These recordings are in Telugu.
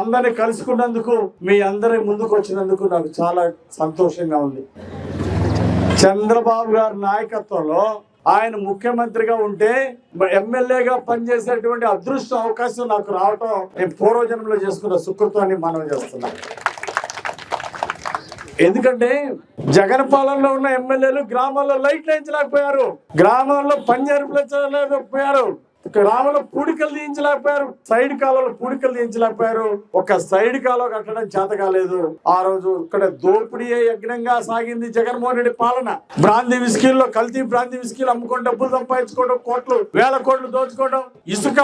అందరిని కలుసుకున్నందుకు మీ అందరి ముందుకు వచ్చినందుకు నాకు చాలా సంతోషంగా ఉంది. చంద్రబాబు గారి నాయకత్వంలో ఆయన ముఖ్యమంత్రిగా ఉంటే ఎమ్మెల్యేగా పనిచేసేటువంటి అదృష్ట అవకాశం నాకు రావటం నేను పూర్వజన్మలో చేసుకున్న సుకృతాన్ని మనం చేస్తున్నా. ఎందుకంటే జగన్ పాలనలో ఉన్న ఎమ్మెల్యేలు గ్రామాల్లో లైట్లు వేయించలేకపోయారు గ్రామాల్లో పని జరిపించలేకపోయారు గ్రామంలో పూడికలు తీయించలేకపోయారు. సైడ్ కాలంలో పూడికలు తీయించలేకపోయారు. ఒక సైడ్ కాలం కట్టడం చేత కాలేదు. ఆ రోజు ఇక్కడ దోపిడీ యజ్ఞంగా సాగింది జగన్మోహన్ రెడ్డి పాలన. బ్రాంతి విస్కీల్లో కల్తీ బ్రాంతి విస్కీలు అమ్ముకొని డబ్బులు సంపాదించుకోవడం కోట్లు వేల కోట్లు దోచుకోవడం ఇసుక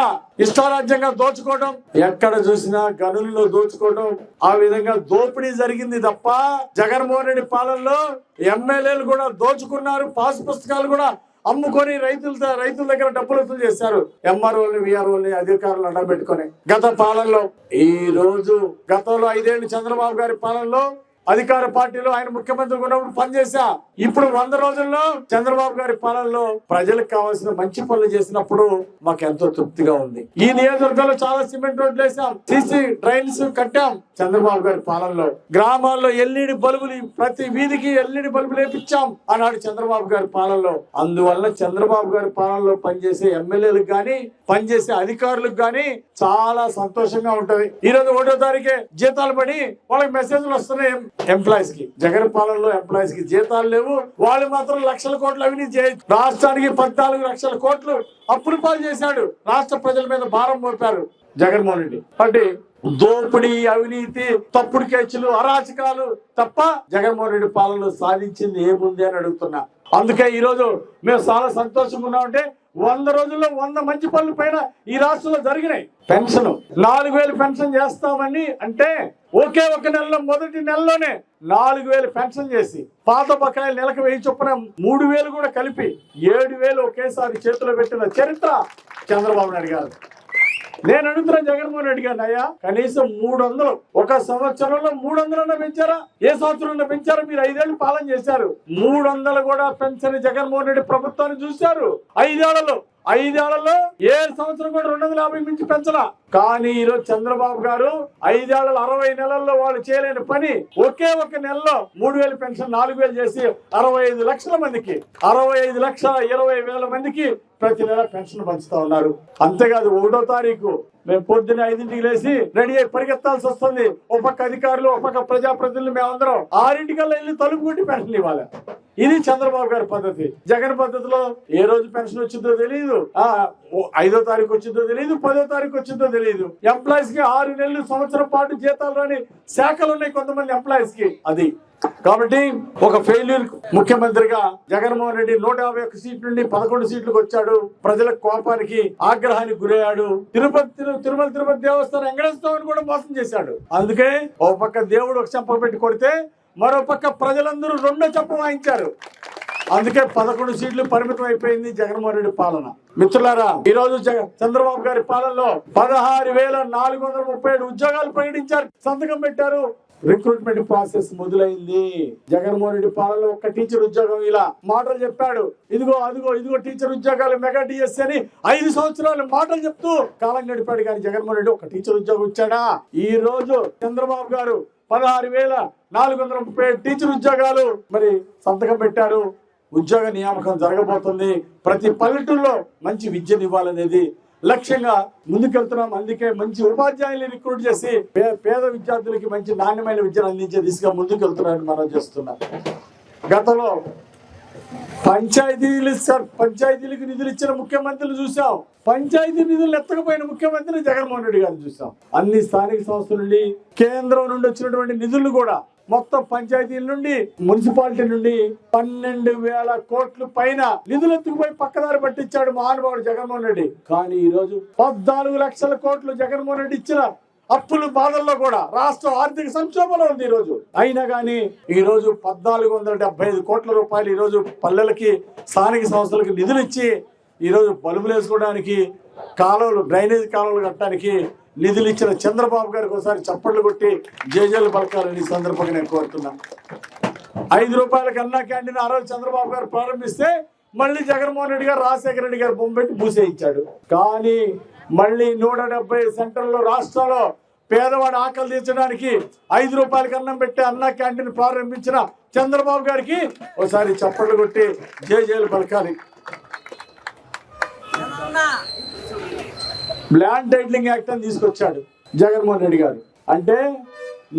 ఇష్టారాజ్యంగా దోచుకోవడం ఎక్కడ చూసినా గనుల్లో దోచుకోవడం ఆ విధంగా దోపిడీ జరిగింది తప్ప జగన్మోహన్ రెడ్డి పాలనలో ఎమ్మెల్యేలు కూడా దోచుకున్నారు పాస్ పుస్తకాలు కూడా అమ్ముకొని రైతులతో రైతుల దగ్గర డబ్బులు వసూలు చేశారు. ఎంఆర్ఓని విఆర్ఓని అధికారులు అడ్డబెట్టుకొని. గత పాలనలో ఈ రోజు గతంలో ఐదేళ్ళు చంద్రబాబు గారి పాలనలో అధికార పార్టీలో ఆయన ముఖ్యమంత్రి ఉన్నప్పుడు పనిచేశా. ఇప్పుడు వంద రోజుల్లో చంద్రబాబు గారి పాలనలో ప్రజలకు కావాల్సిన మంచి పనులు చేసినప్పుడు మాకు ఎంతో తృప్తిగా ఉంది. ఈ నియోజకవర్గంలో చాలా సిమెంట్ రోడ్లు వేసాం సీసీ డ్రైన్స్ కట్టాం చంద్రబాబు గారి పాలనలో. గ్రామాల్లో ఎల్ఈడి బల్బులు ప్రతి వీధికి ఎల్ఈడి బల్బులు వేపించాం అన్నాడు చంద్రబాబు గారి పాలనలో. అందువల్ల చంద్రబాబు గారి పాలనలో పనిచేసే ఎమ్మెల్యేలకు గాని పనిచేసే అధికారులకు గాని చాలా సంతోషంగా ఉంటది. ఈ రోజు ఒకటో తారీఖే జీతాలు పడి వాళ్ళకి మెసేజ్లు వస్తున్నాయి. ఎంప్లాయీస్కి. జగన్ పాలనలో ఎంప్లాయీస్కి. జీతాలు లేవు. వాళ్ళు మాత్రం లక్షల కోట్లు అవినీతి చేయొచ్చు రాష్ట్రానికి పద్నాలుగు లక్షల కోట్లు అప్పులు పాలు చేశాడు. రాష్ట్ర ప్రజల మీద భారం మోపారు జగన్మోహన్ రెడ్డి. అంటే దోపిడీ అవినీతి తప్పుడు కేసులు అరాచకాలు తప్ప జగన్మోహన్ రెడ్డి పాలనలో సాధించింది ఏముంది అని అడుగుతున్నా. అందుకే ఈ రోజు మేము చాలా సంతోషంగా ఉన్నామంటే వంద రోజుల్లో వంద మంచి పనులు పైన ఈ రాష్ట్రంలో జరిగినాయి. పెన్షన్. నాలుగు వేలు పెన్షన్ చేస్తామని అంటే ఒకే ఒక నెలలో మొదటి నెలలోనే నాలుగు వేలు పెన్షన్ చేసి పాత బకాయిలు నెలకు వెయ్యి చొప్పున మూడు వేలు కూడా కలిపి ఏడు వేలు ఒకేసారి చేతిలో పెట్టిన చరిత్ర చంద్రబాబు నాయుడు గారు. నేను అడుగుతున్నా జగన్మోహన్ రెడ్డి గారిని అయ్యా కనీసం మూడు వందలు ఒక సంవత్సరంలో మూడు వందలన్నా పెంచారా? ఏ సంవత్సరంలో పెంచారా మీరు ఐదేళ్ళు పాలన చేశారు. మూడు వందలు కూడా పెంచని జగన్మోహన్ రెడ్డి ప్రభుత్వాన్ని చూశారు. ఐదేళ్ళలో ఐదేళ్ళలో ఏ సంవత్సరం కూడా రెండు వందల యాభై మించి పెంచలా. కానీ ఈరోజు చంద్రబాబు గారు ఐదేళ్ళ అరవై నెలల్లో వాళ్ళు చేయలేని పని ఒకే ఒక నెలలో మూడు వేలు పెన్షన్ నాలుగు వేలు చేసి అరవై ఐదు లక్షల మందికి అరవై ఐదు లక్షల ఇరవై వేల మందికి ప్రతి నెల పెన్షన్ పంచుతా ఉన్నారు. అంతేకాదు ఒకటో తారీఖు మేము పొద్దున్న ఐదింటికి లేచి రెడీ అయి పరిగెత్తాల్సి వస్తుంది. ఒక పక్క అధికారులు ఒక పక్క ప్రజాప్రతినిధులు మేమందరం ఆరింటికల్లా వెళ్ళి తలుపు కొట్టి పెన్షన్ ఇవ్వాలి. ఇది చంద్రబాబు గారి పద్ధతి. జగన్ పద్ధతిలో ఏ రోజు పెన్షన్ వచ్చిందో తెలియదు ఆ ఐదో తారీఖు వచ్చిందో తెలియదు పదో తారీఖు వచ్చిందో తెలియదు ఎంప్లాయీస్కి ఆరు నెలలు సంవత్సరం పాటు జీతాలు రాని శాఖలు ఉన్నాయి కొంతమంది ఎంప్లాయీస్కి. అది. కాబట్టి ఒక ఫెయిల్యూర్ ముఖ్యమంత్రిగా జగన్మోహన్ రెడ్డి నూట యాభై ఒక్క సీట్ నుండి పదకొండు సీట్లకు వచ్చాడు. ప్రజల కోపానికి ఆగ్రహానికి గురయ్యాడు. తిరుపతి తిరుమల తిరుపతి దేవస్థానం వెంకటేశ్వరం కూడా మోసం చేశాడు. అందుకే ఒక పక్క దేవుడు ఒక చెంప పెట్టి కొడితే మరో పక్క ప్రజలందరూ రెండో చెప్ప వాయించారు. అందుకే పదకొండు సీట్లు పరిమితం అయిపోయింది జగన్మోహన్ రెడ్డి పాలన. మిత్రులారా ఈ రోజు చంద్రబాబు గారి పాలనలో పదహారు వేల నాలుగు వందల ముప్పై ఏడు ఉద్యోగాలు ప్రకటించారు సంతకం పెట్టారు. రిక్రూట్మెంట్ ప్రాసెస్ మొదలైంది. జగన్మోహన్ రెడ్డి పాలనలో ఒక టీచర్ ఉద్యోగం ఇలా మాటలు చెప్పాడు. ఇదిగో అదిగో ఇదిగో టీచర్ ఉద్యోగాలు మెగా డిఎస్ అని ఐదు సంవత్సరాలు మాటలు చెప్తూ కాలం గడిపాడు కానీ జగన్మోహన్ రెడ్డి ఒక టీచర్ ఉద్యోగం ఇచ్చాడా? ఈ రోజు చంద్రబాబు గారు పదహారు వేల నాలుగు వందల ముప్పై టీచర్ ఉద్యోగాలు మరి సంతకం పెట్టారు. ఉద్యోగ నియామకం జరగబోతుంది. ప్రతి పల్లెటూరులో మంచి విద్యను ఇవ్వాలనేది లక్ష్యంగా ముందుకెళ్తున్నాం. అందుకే మంచి ఉపాధ్యాయులు రిక్రూట్ చేసి పేద విద్యార్థులకి మంచి నాణ్యమైన విద్యను అందించే దిశగా ముందుకెళ్తున్నారని మనం చేస్తున్నాం. గతంలో పంచాయతీలు సార్ పంచాయతీలకు నిధులు ఇచ్చిన ముఖ్యమంత్రులు చూసాం పంచాయతీ నిధులు ఎత్తకపోయిన ముఖ్యమంత్రి జగన్మోహన్ రెడ్డి గారిని చూసాం. అన్ని స్థానిక సంస్థల నుండి కేంద్రం నుండి వచ్చినటువంటి నిధులు కూడా మొత్తం పంచాయతీల నుండి మున్సిపాలిటీ నుండి పన్నెండు వేల కోట్ల పైన నిధులు ఎత్తుకుపోయి పక్కదారి పట్టించాడు మహానుభావుడు జగన్మోహన్ రెడ్డి. కానీ ఈ రోజు పద్నాలుగు లక్షల కోట్లు జగన్మోహన్ రెడ్డి ఇచ్చినారు. అప్పులు బాధల్లో కూడా రాష్ట్రం ఆర్థిక సంక్షోభంలో ఉంది ఈ రోజు అయినా కానీ ఈరోజు పద్నాలుగు వందల డెబ్బై ఐదు కోట్ల రూపాయలు ఈరోజు పల్లెలకి స్థానిక సంస్థలకు నిధులిచ్చి ఈరోజు ఈ బల్బులు వేసుకోవడానికి కాలువలు డ్రైనేజ్ కాలువలు కట్టడానికి నిధులు ఇచ్చిన చంద్రబాబు గారికి ఒకసారి చప్పట్లు కొట్టి జేజేలు పలకాలని ఈ సందర్భంగా నేను కోరుతున్నాను. ఐదు రూపాయల కన్నా క్యాంటీన్ ఆ రోజు చంద్రబాబు గారు ప్రారంభిస్తే మళ్ళీ జగన్మోహన్ రెడ్డి గారు రాజశేఖర రెడ్డి గారు బొమ్మ పెట్టి మూసేయించాడు. కానీ మళ్ళీ నూట డెబ్బై సెంటర్లో రాష్ట్రంలో పేదవాడు ఆకలి తీర్చడానికి ఐదు రూపాయలకి అన్నం పెట్టి అన్న క్యాంటీన్ ప్రారంభించిన చంద్రబాబు గారికి ఒకసారి చప్పట్లు కొట్టి జేజేలు పలకాలి. ల్యాండ్ టైటిలింగ్ యాక్ట్ అని తీసుకొచ్చాడు జగన్మోహన్ రెడ్డి గారు. అంటే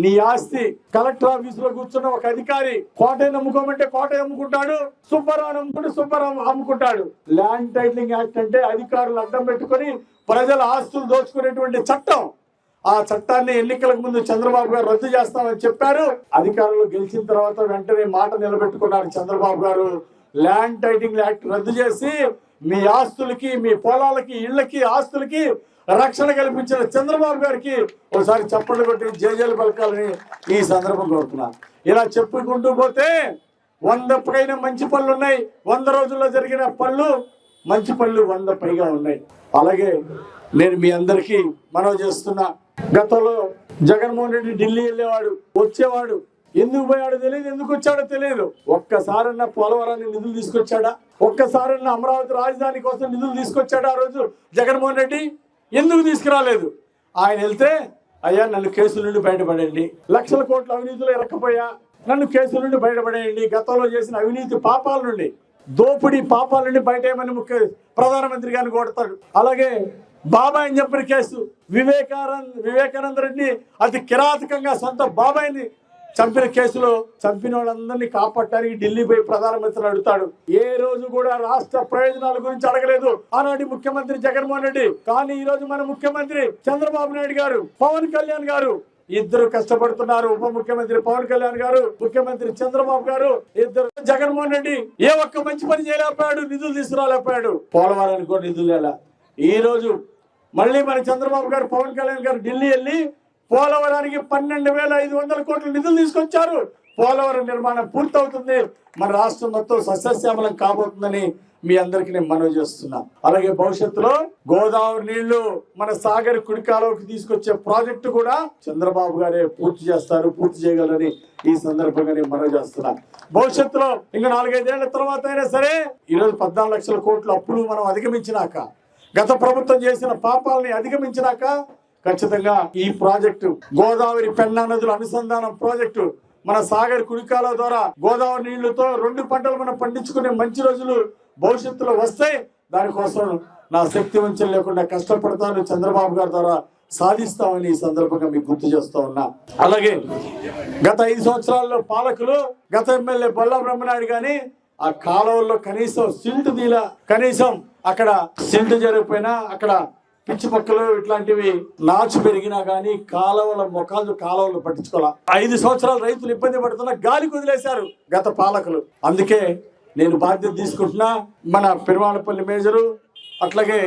నీ ఆస్తి కలెక్టర్ ఆఫీస్లో కూర్చున్న ఒక అధికారి కోటయ్య అమ్ముకోమంటే కోట అమ్ముకుంటాడు సుబ్బారావు అమ్ముకుంటే సుబ్బారావు అమ్ముకుంటాడు. ల్యాండ్ టైటిలింగ్ యాక్ట్ అంటే అధికారులు అడ్డం పెట్టుకొని ప్రజల ఆస్తులు దోచుకునేటువంటి చట్టం. ఆ చట్టాన్ని ఎన్నికలకు ముందు చంద్రబాబు గారు రద్దు చేస్తామని చెప్పారు. అధికారులు గెలిచిన తర్వాత వెంటనే మాట నిలబెట్టుకున్నారు చంద్రబాబు గారు. ల్యాండ్ టైటింగ్ యాక్ట్ రద్దు చేసి మీ ఆస్తులకి మీ పొలాలకి ఇళ్ళకి ఆస్తులకి రక్షణ కల్పించిన చంద్రబాబు గారికి ఒకసారి చప్పట్లు కొట్టి జేజేలు పలకాలని ఈ సందర్భం కోరుతున్నాను. ఇలా చెప్పుకుంటూ పోతే వంద పైన మంచి పనులు ఉన్నాయి. వంద రోజుల్లో జరిగిన పనులు మంచి పళ్ళు వంద పైగా ఉన్నాయి. అలాగే నేను మీ అందరికీ మనవి చేస్తున్నా. గతంలో జగన్మోహన్ రెడ్డి ఢిల్లీ వెళ్ళేవాడు వచ్చేవాడు. ఎందుకు పోయాడో తెలియదు ఎందుకు వచ్చాడో తెలియదు ఒక్కసారన్నా పోలవరాన్ని నిధులు తీసుకొచ్చాడా? ఒక్కసారన్నా అమరావతి రాజధాని కోసం నిధులు తీసుకొచ్చాడా ఆ రోజు జగన్మోహన్ రెడ్డి? ఎందుకు తీసుకురాలేదు? ఆయన వెళ్తే అయ్యా నన్ను కేసుల నుండి బయటపడండి లక్షల కోట్ల అవినీతిలో ఇరక్కపోయా. నన్ను కేసుల నుండి బయటపడేయండి. గతంలో చేసిన అవినీతి పాపాల నుండి. దోపిడీ పాపాలని బయటేమని బయటేయమని ముఖ్య ప్రధానమంత్రి గారిని కొడతాడు అలాగే బాబాయ్ అని చెప్పిన కేసు వివేకానంద్ వివేకానంద రెడ్డి అతి కిరాతకంగా సొంత బాబాయ్ని చంపిన కేసులో చంపిన వాళ్ళందరినీ కాపాడటానికి ఢిల్లీ పోయి ప్రధానమంత్రిని అడుగుతాడు. ఏ రోజు కూడా రాష్ట్ర ప్రయోజనాల గురించి అడగలేదు. ఆనాటి ముఖ్యమంత్రి జగన్మోహన్ రెడ్డి. కానీ ఈ రోజు మన ముఖ్యమంత్రి చంద్రబాబు నాయుడు గారు పవన్ కళ్యాణ్ గారు ఇద్దరు కష్టపడుతున్నారు ఉప ముఖ్యమంత్రి పవన్ కళ్యాణ్ గారు ముఖ్యమంత్రి చంద్రబాబు గారు ఇద్దరు జగన్మోహన్ రెడ్డి ఏ ఒక్క మంచి పని చేయలేకపోయాడు నిధులు తీసుకురాలేకపోయాడు. పోలవరానికి కూడా నిధులు ఎలా ఈ రోజు మళ్ళీ మన చంద్రబాబు గారు పవన్ కళ్యాణ్ గారు ఢిల్లీ వెళ్ళి పోలవరానికి పన్నెండు వేల ఐదు వందల కోట్ల నిధులు తీసుకొచ్చారు. పోలవరం నిర్మాణం పూర్తవుతుంది. మన రాష్ట్రం మొత్తం సస్యశ్యామలం కాబోతుందని మీ అందరికి నేను మనవి చేస్తున్నా. అలాగే భవిష్యత్తులో గోదావరి నీళ్ళు మన సాగర్ కుడికాలోకి తీసుకొచ్చే ప్రాజెక్టు కూడా చంద్రబాబు గారే పూర్తి చేస్తారు పూర్తి చేయగలరని ఈ సందర్భంగా నేను మనవి చేస్తున్నా. భవిష్యత్తులో ఇంకా నాలుగైదేళ్ళ తర్వాత అయినా సరే ఈరోజు పద్నాలుగు లక్షల కోట్ల అప్పులు మనం అధిగమించినాక గత ప్రభుత్వం చేసిన పాపాలని అధిగమించినాక ఖచ్చితంగా ఈ ప్రాజెక్టు గోదావరి పెన్నా నదుల అనుసంధానం ప్రాజెక్టు మన సాగర్ కుడికాల ద్వారా గోదావరి నీళ్ళతో రెండు పంటలు మనం పండించుకునే మంచి రోజులు భవిష్యత్తులో వస్తాయి దానికోసం నా శక్తి వంచన లేకుండా కష్టపడతాను చంద్రబాబు గారి ద్వారా సాధిస్తామని ఈ సందర్భంగా మీకు గుర్తు చేస్తా ఉన్నా. అలాగే గత ఐదు సంవత్సరాల్లో పాలకులు గత ఎమ్మెల్యే బొల్ల బ్రహ్మనాయుడు గాని ఆ కాలువల్లో కనీసం సిల్ట్ దీల కనీసం అక్కడ సిల్ట్ జరిగిపోయినా అక్కడ పిచ్చి పక్కలు ఇట్లాంటివి నాచు పెరిగినా కానీ కాలువల మొఖాలు కాలువలు పట్టించుకోవాలి ఐదు సంవత్సరాలు రైతులు ఇబ్బంది పడుతున్నా గాలి కుదిలేశారు గత పాలకులు. అందుకే నేను బాధ్యత తీసుకుంటున్నా మన పెరుమాళపల్లి మేజరు అట్లాగే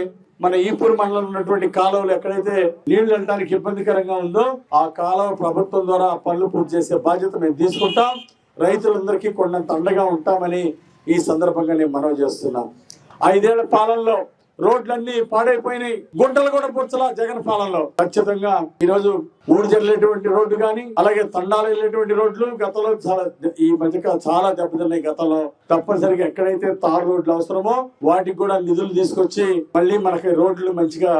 మన ఈపూర్ మండలం ఉన్నటువంటి కాలువలు ఎక్కడైతే నీళ్ళు వెళ్ళడానికి ఇబ్బందికరంగా ఉందో ఆ కాలువ ప్రభుత్వం ద్వారా పనులు పూర్తి చేసే బాధ్యత మేము తీసుకుంటాం. రైతులందరికీ కొండంత అండగా ఉంటామని ఈ సందర్భంగా నేను మనవి చేస్తున్నా ఐదేళ్ళ పాలనలో రోడ్లన్నీ పాడైపోయినాయి. గుంటలు కూడా పుచ్చలా జగన్ పాలనలో. ఖచ్చితంగా ఈ రోజు ఊరు జరిగేటువంటి రోడ్డు కానీ అలాగే తండాలు వెళ్ళేటువంటి రోడ్లు గతంలో చాలా ఈ మధ్య చాలా దెబ్బతిన్నాయి గతంలో. తప్పనిసరిగా ఎక్కడైతే తారు రోడ్లు అవసరమో వాటికి కూడా నిధులు తీసుకొచ్చి మళ్ళీ మనకి రోడ్లు మంచిగా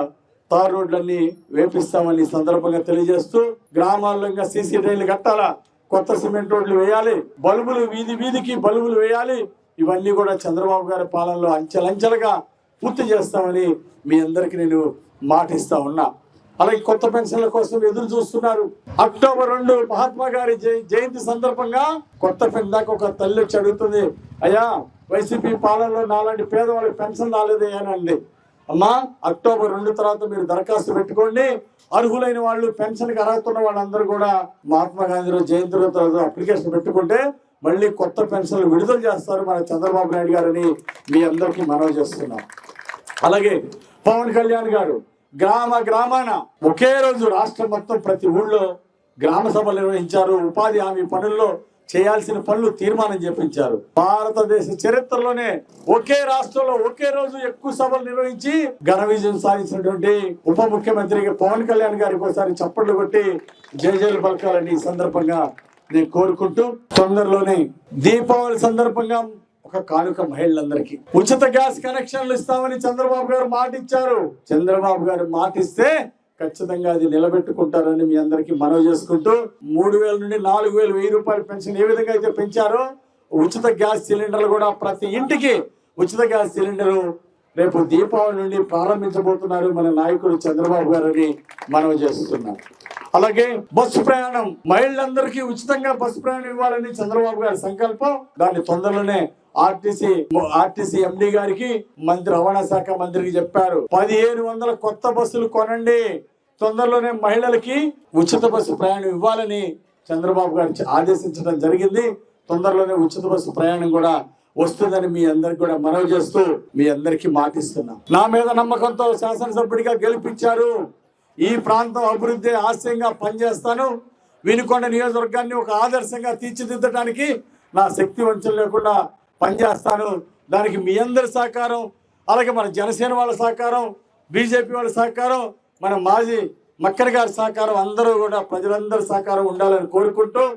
తార్ రోడ్లన్నీ వేపిస్తామని సందర్భంగా తెలియజేస్తూ గ్రామాల్లో ఇంకా సీసీ డ్రైన్లు కట్టాలా? కొత్త సిమెంట్ రోడ్లు వేయాలి. బల్బులు వీధి వీధికి బల్బులు వేయాలి. ఇవన్నీ కూడా చంద్రబాబు గారి పాలనలో అంచెలంచెలుగా పూర్తి చేస్తామని మీ అందరికి నేను మాటిస్తా ఉన్నా. అలాగే కొత్త పెన్షన్ల కోసం ఎదురు చూస్తున్నారు. అక్టోబర్ రెండు మహాత్మా గారి జయంతి సందర్భంగా కొత్త పెన్షన్ దాకా ఒక తల్లి వచ్చి అడుగుతుంది అయ్యా వైసీపీ పాలనలో నాలాంటి పేదవాళ్ళకి పెన్షన్ రాలేదే అని అంది. అమ్మా అక్టోబర్ రెండు తర్వాత మీరు దరఖాస్తు పెట్టుకోండి. అర్హులైన వాళ్ళు పెన్షన్కి అర్హత ఉన్న వాళ్ళందరూ కూడా మహాత్మా గాంధీ జయంతి తర్వాత అప్లికేషన్ పెట్టుకుంటే మళ్ళీ కొత్త పెన్షన్లు విడుదల చేస్తారు మన చంద్రబాబు నాయుడు గారని మీ అందరికీ మనవి చేస్తున్నాం. అలాగే పవన్ కళ్యాణ్ గారు గ్రామ గ్రామాన ఒకే రోజు రాష్ట్రం మొత్తం ప్రతి ఊళ్ళో గ్రామ సభలు నిర్వహించారు ఉపాధి హామీ పనుల్లో చేయాల్సిన పనులు తీర్మానం చేపించారు. భారతదేశ చరిత్రలోనే ఒకే రాష్ట్రంలో ఒకే రోజు ఎక్కువ సభలు నిర్వహించి ఘన విజయం సాధించినటువంటి ఉప ముఖ్యమంత్రికి పవన్ కళ్యాణ్ గారికి ఒకసారి చప్పట్లు కొట్టి జయజయలు పలకాలని ఈ సందర్భంగా నేను కోరుకుంటూ తొందరలోనే దీపావళి సందర్భంగా ఒక కానుక మహిళలందరికీ. ఉచిత గ్యాస్ కనెక్షన్లు ఇస్తామని చంద్రబాబు గారు మాట ఇచ్చారు చంద్రబాబు గారు మాట ఇస్తే ఖచ్చితంగా అది నిలబెట్టుకుంటారని మీ అందరికీ మనవి చేసుకుంటూ మూడు వేల నుండి నాలుగు వేలు వెయ్యి రూపాయలు పెన్షన్ ఏ విధంగా అయితే పెంచారో ఉచిత గ్యాస్ సిలిండర్లు కూడా ప్రతి ఇంటికి ఉచిత గ్యాస్ సిలిండరు రేపు దీపావళి నుండి ప్రారంభించబోతున్నారు మన నాయకుడు చంద్రబాబు గారని మనవి చేస్తున్నాం అలాగే బస్సు ప్రయాణం మహిళలందరికీ ఉచితంగా బస్సు ప్రయాణం ఇవ్వాలని చంద్రబాబు గారి సంకల్పం దాన్ని తొందరలోనే ఆర్టీసీ ఆర్టీసీ ఎండి గారికి మంత్రి రవాణా శాఖ మంత్రికి చెప్పారు. పదిహేను వందల కొత్త బస్సులు కొనండి. తొందరలోనే మహిళలకి ఉచిత బస్సు ప్రయాణం ఇవ్వాలని చంద్రబాబు గారు ఆదేశించడం జరిగింది. తొందరలోనే ఉచిత బస్సు ప్రయాణం కూడా వస్తుందని మీ అందరికి కూడా మనవి చేస్తూ మీ అందరికీ మాటిస్తున్నాం. నా మీద నమ్మకంతో శాసనసభ్యుడిగా గెలిపించారు. ఈ ప్రాంతం అభివృద్ధి ఆశయంగా పనిచేస్తాను. వినుకొండ నియోజకవర్గాన్ని ఒక ఆదర్శంగా తీర్చిదిద్దడానికి నా శక్తి వంచం లేకుండా పనిచేస్తాను. దానికి మీ అందరి సహకారం అలాగే మన జనసేన వాళ్ళ సహకారం బీజేపీ వాళ్ళ సహకారం మన మాజీ మక్కర్ గారి సహకారం అందరూ కూడా ప్రజలందరి సహకారం ఉండాలని కోరుకుంటూ